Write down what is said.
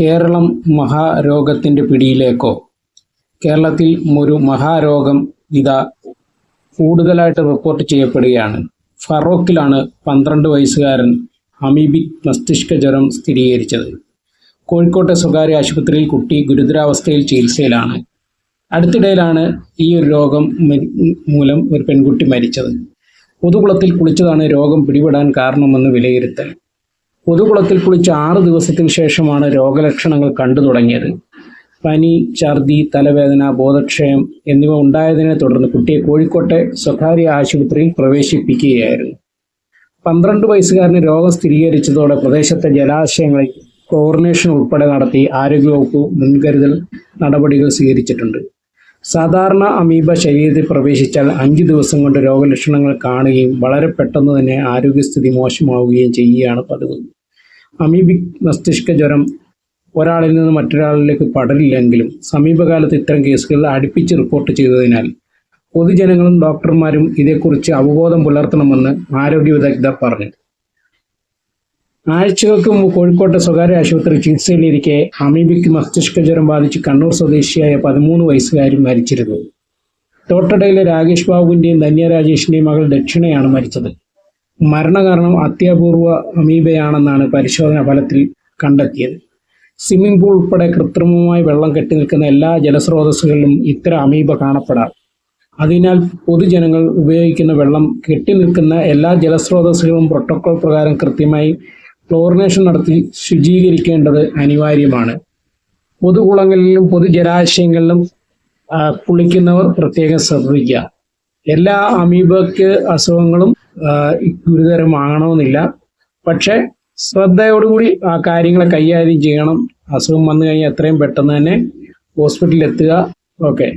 കേരളം മഹാരോഗത്തിന്റെ പിടിയിലേക്കോ? കേരളത്തിൽ ഒരു മഹാരോഗം ഇതാ കൂടുതലായിട്ട് റിപ്പോർട്ട് ചെയ്യപ്പെടുകയാണ്. ഫറോക്കിലാണ് പന്ത്രണ്ട് വയസ്സുകാരൻ അമീബിക് മസ്തിഷ്ക ജ്വരം സ്ഥിരീകരിച്ചത്. കോഴിക്കോട്ടെ സ്വകാര്യ ആശുപത്രിയിൽ കുട്ടി ഗുരുതരാവസ്ഥയിൽ ചികിത്സയിലാണ്. അടുത്തിടയിലാണ് ഈ ഒരു രോഗം മൂലം ഒരു പെൺകുട്ടി മരിച്ചത്. പൊതുകുളത്തിൽ കുളിച്ചതാണ് രോഗം പിടിപെടാൻ കാരണമെന്ന് വിലയിരുത്തൽ. പൊതുകുളത്തിൽ കുളിച്ച് ആറ് ദിവസത്തിന് ശേഷമാണ് രോഗലക്ഷണങ്ങൾ കണ്ടു തുടങ്ങിയത്. പനി ഛർദി തലവേദന ബോധക്ഷയം എന്നിവ ഉണ്ടായതിനെ തുടർന്ന് കുട്ടിയെ കോഴിക്കോട്ടെ സ്വകാര്യ ആശുപത്രിയിൽ പ്രവേശിപ്പിക്കുകയായിരുന്നു. പന്ത്രണ്ട് വയസ്സുകാരന് രോഗം സ്ഥിരീകരിച്ചതോടെ പ്രദേശത്തെ ജലാശയങ്ങളിൽ ക്ലോറിനേഷൻ ഉൾപ്പെടെ നടത്തി ആരോഗ്യവകുപ്പ് മുൻകരുതൽ നടപടികൾ സ്വീകരിച്ചിട്ടുണ്ട്. സാധാരണ അമീബ ശരീരത്തിൽ പ്രവേശിച്ചാൽ അഞ്ച് ദിവസം കൊണ്ട് രോഗലക്ഷണങ്ങൾ കാണുകയും വളരെ പെട്ടെന്ന് തന്നെ ആരോഗ്യസ്ഥിതി മോശമാവുകയും ചെയ്യുകയാണ് പതിവ്. അമീബിക് മസ്തിഷ്ക ജ്വരം. ഒരാളിൽ നിന്ന് മറ്റൊരാളിലേക്ക് പടരില്ലെങ്കിലും സമീപകാലത്ത് ഇത്തരം കേസുകൾ അടുപ്പിച്ച് റിപ്പോർട്ട് ചെയ്തതിനാൽ പൊതുജനങ്ങളും ഡോക്ടർമാരും ഇതേക്കുറിച്ച് അവബോധം പുലർത്തണമെന്ന് ആരോഗ്യ വിദഗ്ധർ പറഞ്ഞു. ആഴ്ചകൾക്ക് മുമ്പ് കോഴിക്കോട്ടെ സ്വകാര്യ ആശുപത്രി ചികിത്സയിലിരിക്കെ അമീബിക് മസ്തിഷ്ക ജ്വരം ബാധിച്ച് കണ്ണൂർ സ്വദേശിയായ പതിമൂന്ന് വയസ്സുകാരി മരിച്ചിരുന്നു. തോട്ടടയിലെ രാകേഷ് ബാബുവിന്റെയും ധന്യ രാജേഷിന്റെയും മകൾ ദക്ഷിണയാണ് മരിച്ചത്. മരണകാരണം അത്യപൂർവ അമീബയാണെന്നാണ് പരിശോധന ഫലത്തിൽ കണ്ടെത്തിയത്. സ്വിമ്മിംഗ് പൂൾ ഉൾപ്പെടെ കൃത്രിമമായി വെള്ളം കെട്ടി നിൽക്കുന്ന എല്ലാ ജലസ്രോതസ്സുകളിലും ഇത്തരം അമീബ കാണപ്പെടാം. അതിനാൽ പൊതുജനങ്ങൾ ഉപയോഗിക്കുന്ന വെള്ളം കെട്ടി നിൽക്കുന്ന എല്ലാ ജലസ്രോതസ്സുകളും പ്രോട്ടോകോൾ പ്രകാരം കൃത്യമായി ക്ലോറിനേഷൻ നടത്തി ശുചീകരിക്കേണ്ടത് അനിവാര്യമാണ്. പൊതുകുളങ്ങളിലും പൊതുജലാശയങ്ങളിലും കുളിക്കുന്നവർ പ്രത്യേകം ശ്രദ്ധിക്കുക. എല്ലാ അമീബക്ക് അസുഖങ്ങളും ഗുരുതരമാകണമെന്നില്ല പക്ഷെ ശ്രദ്ധയോടുകൂടി ആ കാര്യങ്ങളെ കൈകാര്യം ചെയ്യണം. അസുഖം വന്നു കഴിഞ്ഞാൽ എത്രയും പെട്ടെന്ന് തന്നെ ഹോസ്പിറ്റലിൽ എത്തുക ഓക്കെ.